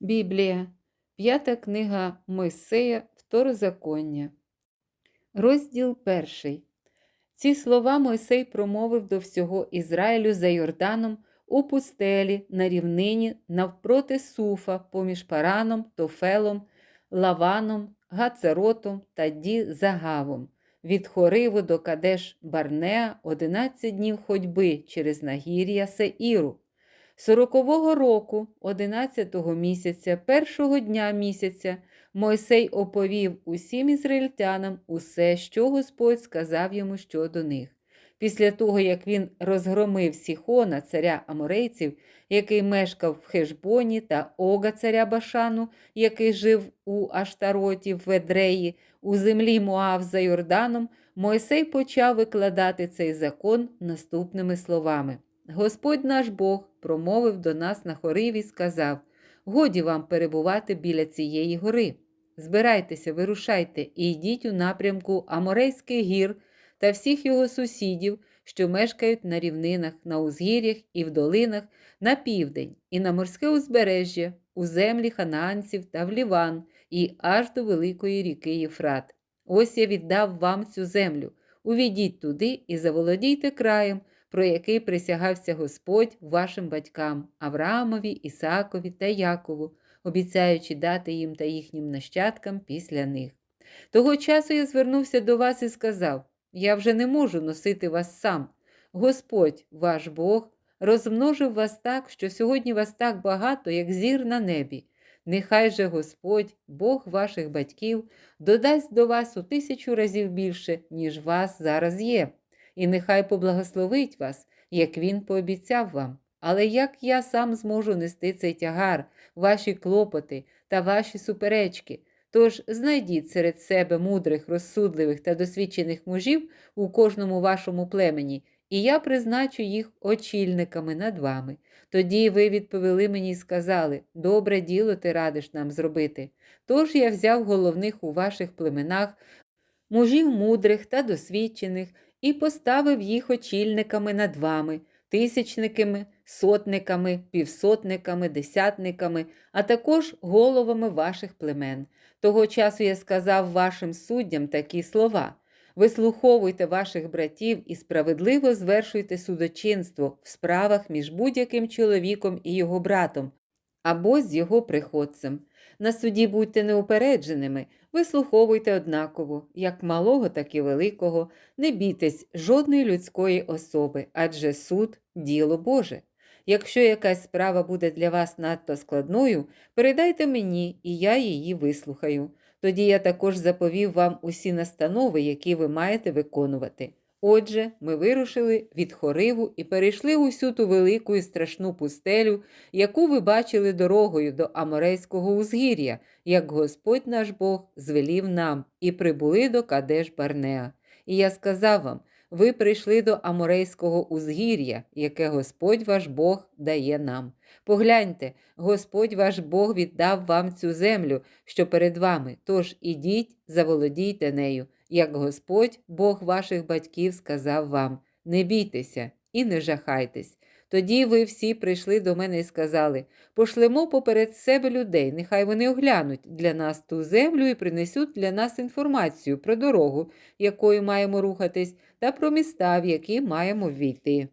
Біблія, п'ята книга Мойсея, Второзаконня. Розділ перший. Ці слова Мойсей промовив до всього Ізраїлю за Йорданом у пустелі на рівнині навпроти Суфа, поміж Параном, Тофелом, Лаваном, Гацеротом та Ді Загавом, від Хориву до Кадеш Барнеа 11 днів ходьби через нагір'я Сеіру. Сорокового року, одинадцятого місяця, першого дня місяця, Мойсей оповів усім ізраїльтянам усе, що Господь сказав йому щодо них. Після того, як він розгромив Сіхона, царя аморейців, який мешкав в Хешбоні, та Ога, царя Башану, який жив у Аштароті в Ведреї, у землі Моав за Йорданом, Мойсей почав викладати цей закон наступними словами. Господь наш Бог промовив до нас на хориві і сказав: Годі вам перебувати біля цієї гори. Збирайтеся, вирушайте і йдіть у напрямку Аморейських гір та всіх його сусідів, що мешкають на рівнинах, на узгір'ях і в долинах, на південь, і на морське узбережжя, у землі ханаанців та в Ліван, і аж до великої ріки Єфрат. Ось я віддав вам цю землю. Увійдіть туди і заволодійте краєм про який присягався Господь вашим батькам Авраамові, Ісаакові та Якову, обіцяючи дати їм та їхнім нащадкам після них. Того часу я звернувся до вас і сказав: Я вже не можу носити вас сам. Господь, ваш Бог, розмножив вас так, що сьогодні вас так багато, як зір на небі. Нехай же Господь, Бог ваших батьків, додасть до вас у тисячу разів більше, ніж вас зараз є і нехай поблагословить вас, як він пообіцяв вам. Але як я сам зможу нести цей тягар, ваші клопоти та ваші суперечки? Тож знайдіть серед себе мудрих, розсудливих та досвідчених мужів у кожному вашому племені, і я призначу їх очільниками над вами. Тоді ви відповіли мені і сказали: добре діло ти радиш нам зробити. Тож я взяв головних у ваших племенах, мужів мудрих та досвідчених і поставив їх очільниками над вами, тисячниками, сотниками, півсотниками, десятниками, а також головами ваших племен. Того часу я сказав вашим суддям такі слова. Вислуховуйте ваших братів і справедливо звершуйте судочинство в справах між будь-яким чоловіком і його братом або з його приходцем. На суді будьте неупередженими, вислуховуйте однаково, як малого, так і великого, не бійтесь жодної людської особи, адже суд діло Боже. Якщо якась справа буде для вас надто складною, передайте мені, і я її вислухаю. Тоді я також заповів вам усі настанови, які ви маєте виконувати. Отже, ми вирушили від хориву і перейшли усю ту велику і страшну пустелю, яку ви бачили дорогою до Аморейського узгір'я, як Господь наш Бог звелів нам, і прибули до Кадеш Барнеа. І я сказав вам: ви прийшли до Аморейського узгір'я, яке Господь ваш Бог дає нам. Погляньте, Господь ваш Бог віддав вам цю землю, що перед вами, тож ідіть, заволодійте нею як Господь, Бог ваших батьків, сказав вам: не бійтеся і не жахайтесь. Тоді ви всі прийшли до мене і сказали: пошлемо поперед себе людей, нехай вони оглянуть для нас ту землю і принесуть для нас інформацію про дорогу, якою маємо рухатись, та про міста, в які маємо ввійти.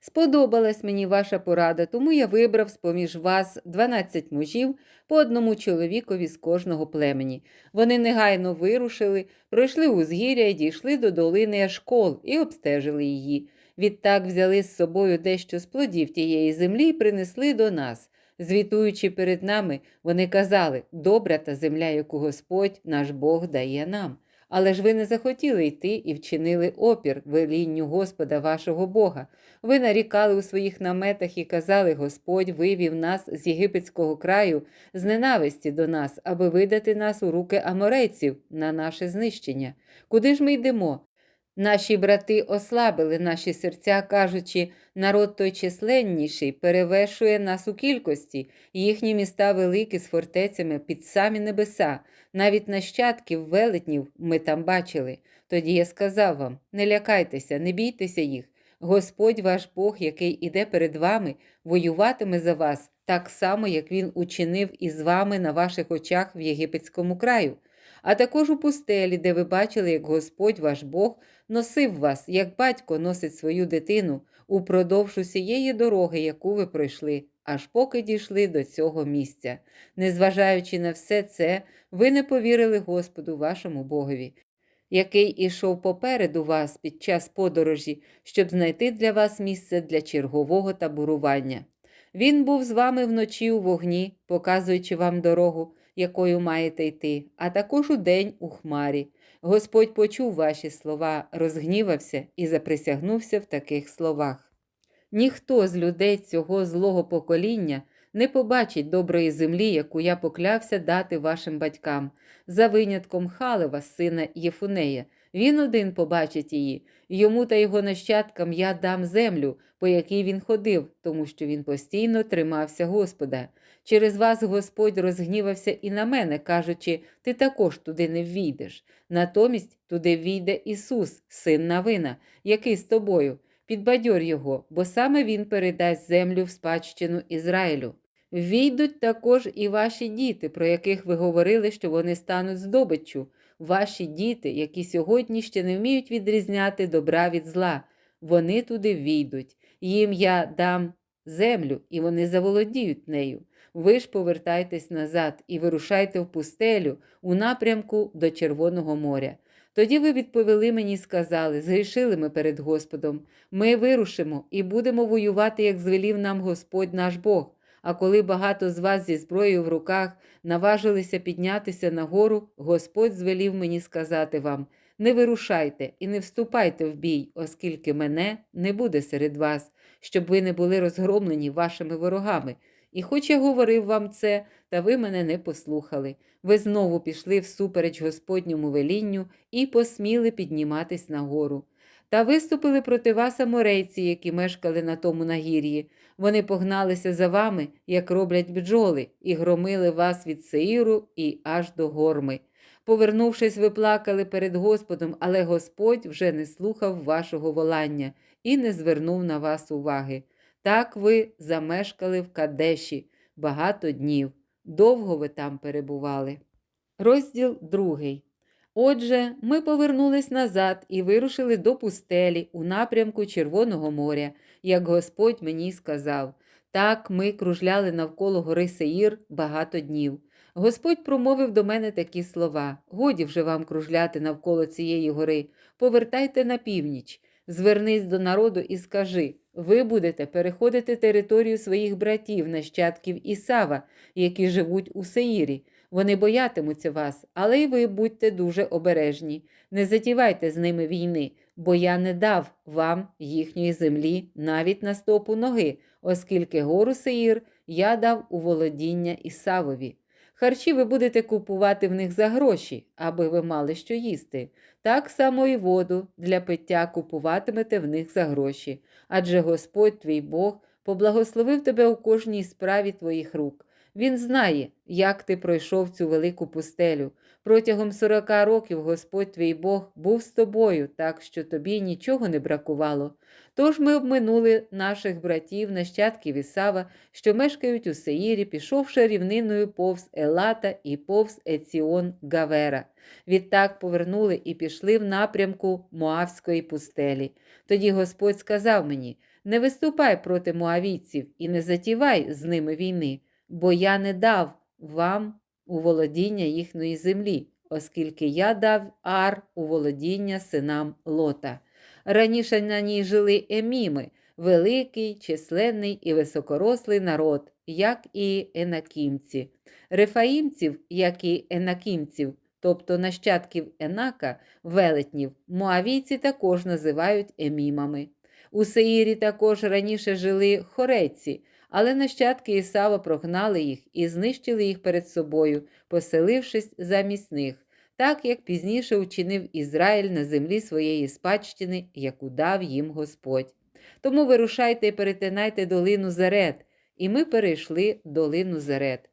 Сподобалась мені ваша порада, тому я вибрав з поміж вас 12 мужів по одному чоловікові з кожного племені. Вони негайно вирушили, пройшли узгір'я і дійшли до долини Ешкол і обстежили її. Відтак взяли з собою дещо з плодів тієї землі і принесли до нас. Звітуючи перед нами, вони казали добра та земля, яку Господь наш Бог дає нам. Але ж ви не захотіли йти і вчинили опір велінню Господа вашого Бога. Ви нарікали у своїх наметах і казали, Господь вивів нас з єгипетського краю з ненависті до нас, аби видати нас у руки аморейців на наше знищення. Куди ж ми йдемо? Наші брати ослабили наші серця, кажучи, народ той численніший перевершує нас у кількості, їхні міста великі з фортецями під самі небеса, навіть нащадків велетнів ми там бачили. Тоді я сказав вам: не лякайтеся, не бійтеся їх. Господь ваш Бог, який іде перед вами, воюватиме за вас, так само, як він учинив із вами на ваших очах в єгипетському краю, а також у пустелі, де ви бачили, як Господь ваш Бог носив вас, як батько носить свою дитину упродовж усієї дороги, яку ви пройшли, аж поки дійшли до цього місця. Незважаючи на все це, ви не повірили Господу вашому Богові, який ішов попереду вас під час подорожі, щоб знайти для вас місце для чергового таборування. Він був з вами вночі у вогні, показуючи вам дорогу, якою маєте йти, а також у день у хмарі. Господь почув ваші слова, розгнівався і заприсягнувся в таких словах. Ніхто з людей цього злого покоління не побачить доброї землі, яку я поклявся дати вашим батькам, за винятком Халева, сина Єфунея. Він один побачить її, йому та його нащадкам я дам землю, по якій він ходив, тому що він постійно тримався Господа. Через вас Господь розгнівався і на мене, кажучи, ти також туди не ввійдеш. Натомість туди війде Ісус, син Навина, який з тобою. Підбадьор його, бо саме він передасть землю в спадщину Ізраїлю. Війдуть також і ваші діти, про яких ви говорили, що вони стануть здобиччю, ваші діти, які сьогодні ще не вміють відрізняти добра від зла, вони туди війдуть. Їм я дам землю, і вони заволодіють нею. Ви ж повертайтесь назад і вирушайте в пустелю у напрямку до Червоного моря. Тоді ви відповіли мені і сказали: згрішили ми перед Господом. Ми вирушимо і будемо воювати, як звелів нам Господь наш Бог. А коли багато з вас зі зброєю в руках наважилися піднятися на гору, Господь звелів мені сказати вам: не вирушайте і не вступайте в бій, оскільки мене не буде серед вас, щоб ви не були розгромлені вашими ворогами. І хоч я говорив вам це, та ви мене не послухали. Ви знову пішли всупереч Господньому велінню і посміли підніматись на гору. Та виступили проти вас аморейці, які мешкали на тому нагір'ї. Вони погналися за вами, як роблять бджоли, і громили вас від Сеїру і аж до горми. Повернувшись, ви плакали перед Господом, але Господь вже не слухав вашого волання і не звернув на вас уваги. Так ви замешкали в Кадеші багато днів, довго ви там перебували. Розділ другий. Отже, ми повернулись назад і вирушили до пустелі у напрямку Червоного моря, як Господь мені сказав. Так ми кружляли навколо гори Сеїр багато днів. Господь промовив до мене такі слова: годі вже вам кружляти навколо цієї гори, повертайте на північ, звернись до народу і скажи: ви будете переходити територію своїх братів, нащадків Ісава, які живуть у Сеїрі. Вони боятимуться вас, але й ви будьте дуже обережні. Не затівайте з ними війни, бо я не дав вам їхньої землі навіть на стопу ноги, оскільки гору Сеїр я дав у володіння Ісавові. Харчі ви будете купувати в них за гроші, аби ви мали що їсти. Так само і воду для пиття купуватимете в них за гроші. Адже Господь твій Бог поблагословив тебе у кожній справі твоїх рук. Він знає, як ти пройшов цю велику пустелю. Протягом сорока років Господь твій Бог був з тобою, так що тобі нічого не бракувало. Тож ми обминули наших братів, нащадків Ісава, що мешкають у Сеїрі, пішовши рівниною повз Елата і повз Еціон Гавера. Відтак повернули і пішли в напрямку Моавської пустелі. Тоді Господь сказав мені: не виступай проти моавійців і не затівай з ними війни бо я не дав вам у володіння їхньої землі, оскільки я дав ар у володіння синам Лота. Раніше на ній жили еміми, великий, численний і високорослий народ, як і енакімці, рефаїмців, як і енакімців, тобто нащадків Енака, велетнів, моавійці також називають емімами. У Сеїрі також раніше жили хорейці, але нащадки Ісава прогнали їх і знищили їх перед собою, поселившись замість них, так як пізніше учинив Ізраїль на землі своєї спадщини, яку дав їм Господь. Тому вирушайте і перетинайте долину Зарет, і ми перейшли долину Зарет.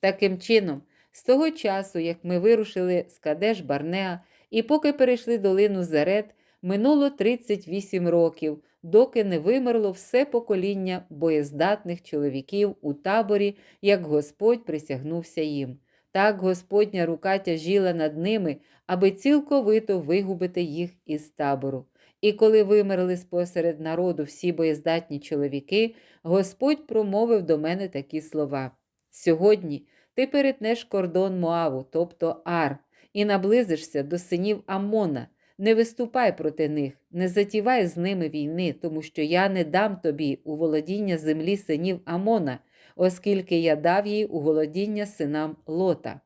Таким чином, з того часу, як ми вирушили з Кадеш Барнеа, і поки перейшли долину Зарет, минуло 38 років, доки не вимерло все покоління боєздатних чоловіків у таборі, як Господь присягнувся їм. Так Господня рука тяжіла над ними, аби цілковито вигубити їх із табору. І коли вимерли спосеред народу всі боєздатні чоловіки, Господь промовив до мене такі слова: Сьогодні ти перетнеш кордон Моаву, тобто Ар, і наблизишся до синів Амона. Не виступай проти них, не затівай з ними війни, тому що я не дам тобі у володіння землі синів Амона, оскільки я дав їй у володіння синам Лота.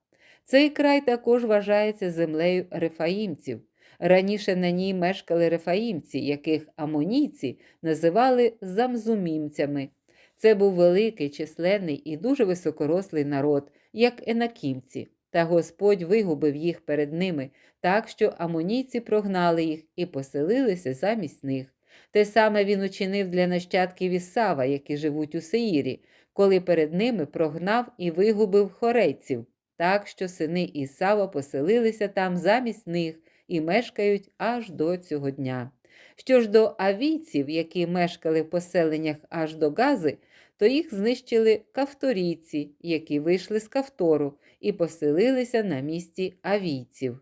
Цей край також вважається землею рефаїмців. Раніше на ній мешкали рефаїмці, яких амонійці називали замзумімцями. Це був великий, численний і дуже високорослий народ, як енакімці, та Господь вигубив їх перед ними, так що амонійці прогнали їх і поселилися замість них. Те саме він учинив для нащадків Ісава, які живуть у Сеїрі, коли перед ними прогнав і вигубив хорейців, так що сини Ісава поселилися там замість них і мешкають аж до цього дня. Що ж до авійців, які мешкали в поселеннях аж до Гази, то їх знищили кавторійці, які вийшли з Кавтору і поселилися на місці авійців.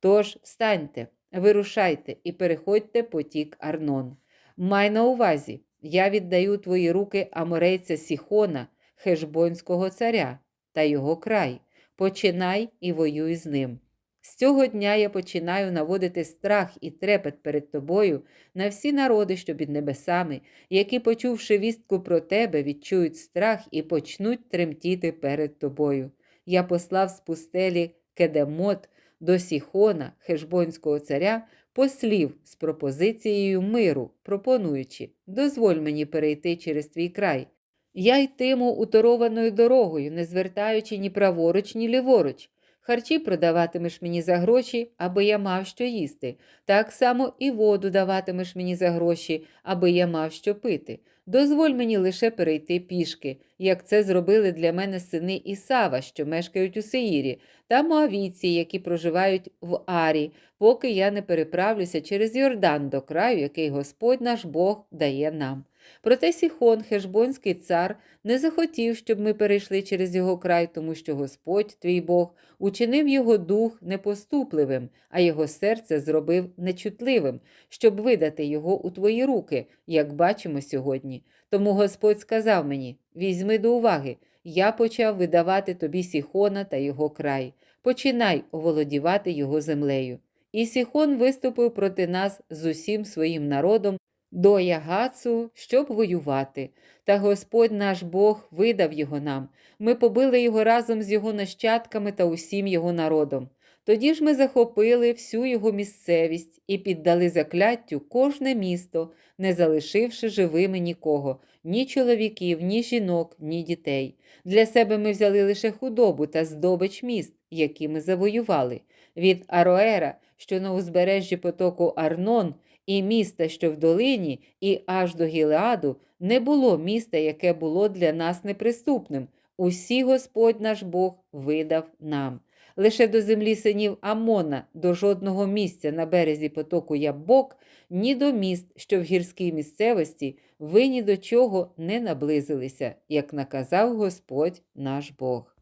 Тож встаньте, вирушайте і переходьте потік Арнон. Май на увазі, я віддаю твої руки аморейця Сіхона, хешбонського царя та його край. Починай і воюй з ним. З цього дня я починаю наводити страх і трепет перед тобою на всі народи, що під небесами, які, почувши вістку про тебе, відчують страх і почнуть тремтіти перед тобою. Я послав з пустелі Кедемот до Сіхона, хешбонського царя, послів з пропозицією миру, пропонуючи дозволь мені перейти через твій край. Я йтиму уторованою дорогою, не звертаючи ні праворуч, ні ліворуч. Харчі продаватимеш мені за гроші, аби я мав що їсти. Так само і воду даватимеш мені за гроші, аби я мав що пити. Дозволь мені лише перейти пішки, як це зробили для мене сини Ісава, що мешкають у Сеїрі, та Моавійці, які проживають в Арі, поки я не переправлюся через Йордан до краю, який Господь наш Бог дає нам. Проте Сіхон, хешбонський цар, не захотів, щоб ми перейшли через його край, тому що Господь, твій Бог, учинив його дух непоступливим, а його серце зробив нечутливим, щоб видати його у твої руки, як бачимо сьогодні. Тому Господь сказав мені: візьми до уваги, я почав видавати тобі Сіхона та його край. Починай оволодівати його землею. І Сіхон виступив проти нас з усім своїм народом до Ягацу, щоб воювати. Та Господь наш Бог видав його нам. Ми побили його разом з його нащадками та усім його народом. Тоді ж ми захопили всю його місцевість і піддали закляттю кожне місто, не залишивши живими нікого, ні чоловіків, ні жінок, ні дітей. Для себе ми взяли лише худобу та здобич міст, які ми завоювали. Від Ароера, що на узбережжі потоку Арнон, і міста, що в долині, і аж до Гілеаду, не було міста, яке було для нас неприступним. Усі Господь наш Бог видав нам. Лише до землі синів Амона, до жодного місця на березі потоку Ябок, ні до міст, що в гірській місцевості, ви ні до чого не наблизилися, як наказав Господь наш Бог.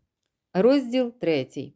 Розділ третій.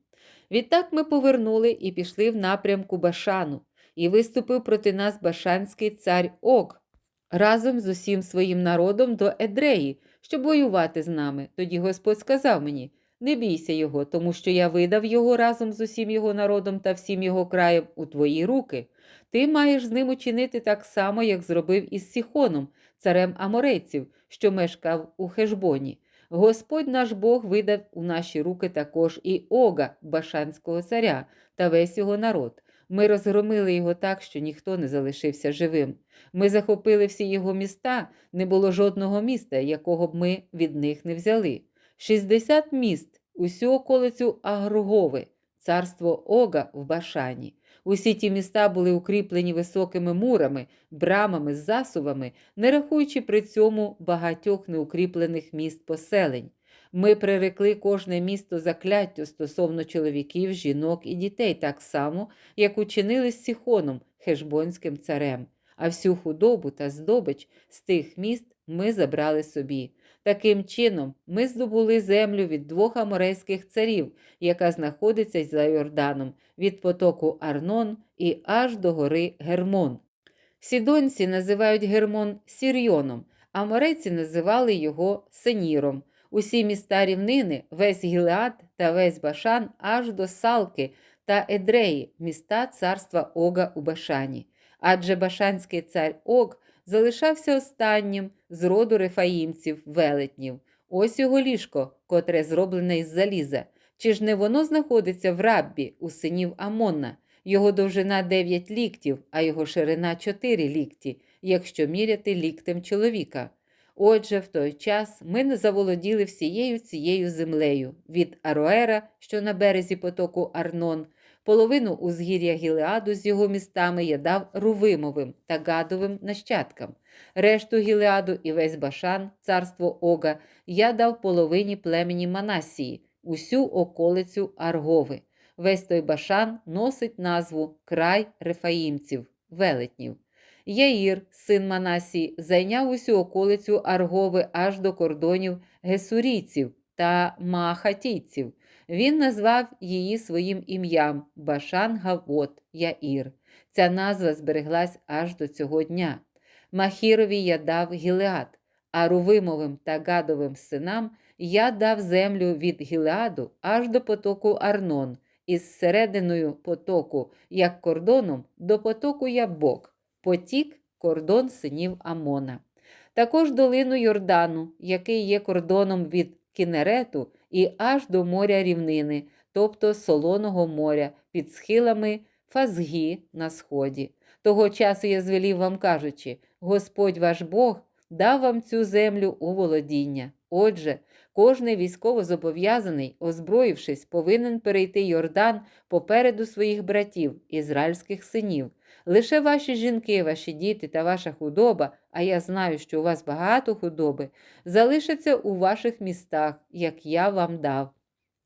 Відтак ми повернули і пішли в напрямку Башану і виступив проти нас Башанський цар Ок разом з усім своїм народом до Едреї, щоб воювати з нами. Тоді Господь сказав мені: не бійся його, тому що я видав його разом з усім його народом та всім його краєм у твої руки. Ти маєш з ним учинити так само, як зробив із Сіхоном, царем Аморейців, що мешкав у Хешбоні. Господь наш Бог видав у наші руки також і Ога, Башанського царя, та весь його народ. Ми розгромили його так, що ніхто не залишився живим. Ми захопили всі його міста, не було жодного міста, якого б ми від них не взяли. Шістдесят міст, усю околицю Агругови, царство Ога в Башані. Усі ті міста були укріплені високими мурами, брамами, засувами, не рахуючи при цьому багатьох неукріплених міст поселень. Ми прирекли кожне місто закляттю стосовно чоловіків, жінок і дітей, так само, як учинили з Сіхоном, хешбонським царем, а всю худобу та здобич з тих міст ми забрали собі. Таким чином, ми здобули землю від двох аморейських царів, яка знаходиться за Йорданом, від потоку Арнон і аж до гори Гермон. Сідонці називають Гермон Сірйоном, а морейці називали його Сеніром. Усі міста рівнини, весь Гілеад та весь Башан аж до Салки та Едреї, міста царства Ога у Башані. Адже Башанський цар Ог залишався останнім з роду рефаїмців, велетнів. Ось його ліжко, котре зроблене із заліза. Чи ж не воно знаходиться в раббі у синів Амонна? Його довжина 9 ліктів, а його ширина 4 лікті, якщо міряти ліктем чоловіка. Отже, в той час ми не заволоділи всією цією землею від Ароера, що на березі потоку Арнон, половину узгір'я Гілеаду з його містами я дав Рувимовим та Гадовим нащадкам. Решту Гілеаду і весь Башан, царство Ога, я дав половині племені Манасії, усю околицю Аргови. Весь той Башан носить назву Край Рефаїмців, велетнів. Яїр, син Манасії, зайняв усю околицю Аргови аж до кордонів гесурійців та маахатійців. Він назвав її своїм ім'ям Башан Гавот Яїр. Ця назва збереглась аж до цього дня. Махірові я дав Гілеад, а Рувимовим та Гадовим синам я дав землю від Гілеаду аж до потоку Арнон, із серединою потоку, як кордоном, до потоку Ябок, потік кордон синів Амона. Також долину Йордану, який є кордоном від Кінерету і аж до моря рівнини, тобто Солоного моря, під схилами Фазгі на сході. Того часу я звелів вам кажучи, Господь ваш Бог дав вам цю землю у володіння. Отже, кожний військовозобов'язаний, озброївшись, повинен перейти Йордан попереду своїх братів, ізраїльських синів. Лише ваші жінки, ваші діти та ваша худоба, а я знаю, що у вас багато худоби, залишаться у ваших містах, як я вам дав.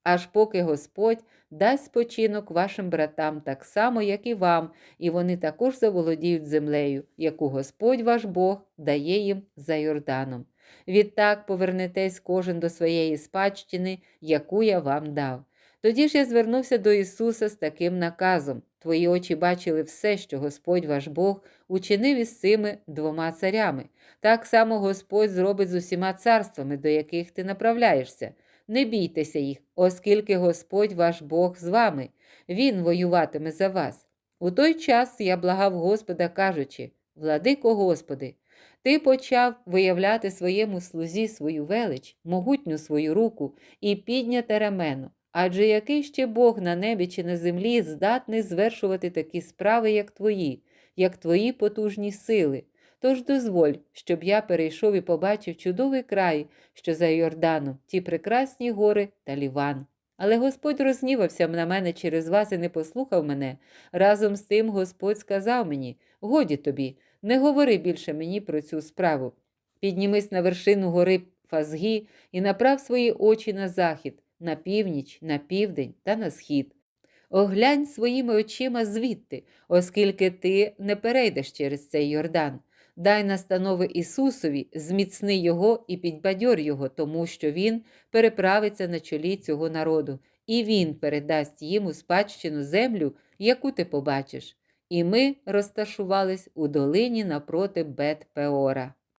Аж поки Господь дасть спочинок вашим братам так само, як і вам, і вони також заволодіють землею, яку Господь ваш Бог дає їм за Йорданом. Відтак повернетесь кожен до своєї спадщини, яку я вам дав. Тоді ж я звернувся до Ісуса з таким наказом. Твої очі бачили все, що Господь ваш Бог учинив із цими двома царями. Так само Господь зробить з усіма царствами, до яких ти направляєшся. Не бійтеся їх, оскільки Господь ваш Бог з вами, Він воюватиме за вас. У той час я благав Господа, кажучи: Владико Господи, ти почав виявляти своєму слузі свою велич, могутню свою руку і підняте рамено. Адже який ще Бог на небі чи на землі здатний звершувати такі справи, як твої, як твої потужні сили. Тож дозволь, щоб я перейшов і побачив чудовий край, що за Йорданом, ті прекрасні гори та ліван. Але Господь рознівався на мене через вас і не послухав мене. Разом з тим Господь сказав мені: Годі тобі, не говори більше мені про цю справу. Піднімись на вершину гори Фазгі і направ свої очі на захід, на північ, на південь та на схід. Оглянь своїми очима звідти, оскільки ти не перейдеш через цей Йордан. Дай настанови Ісусові, зміцни Його і підбадьор Його, тому що Він переправиться на чолі цього народу, і Він передасть їм у спадщину землю, яку ти побачиш. І ми розташувались у долині напроти Бет Пеора.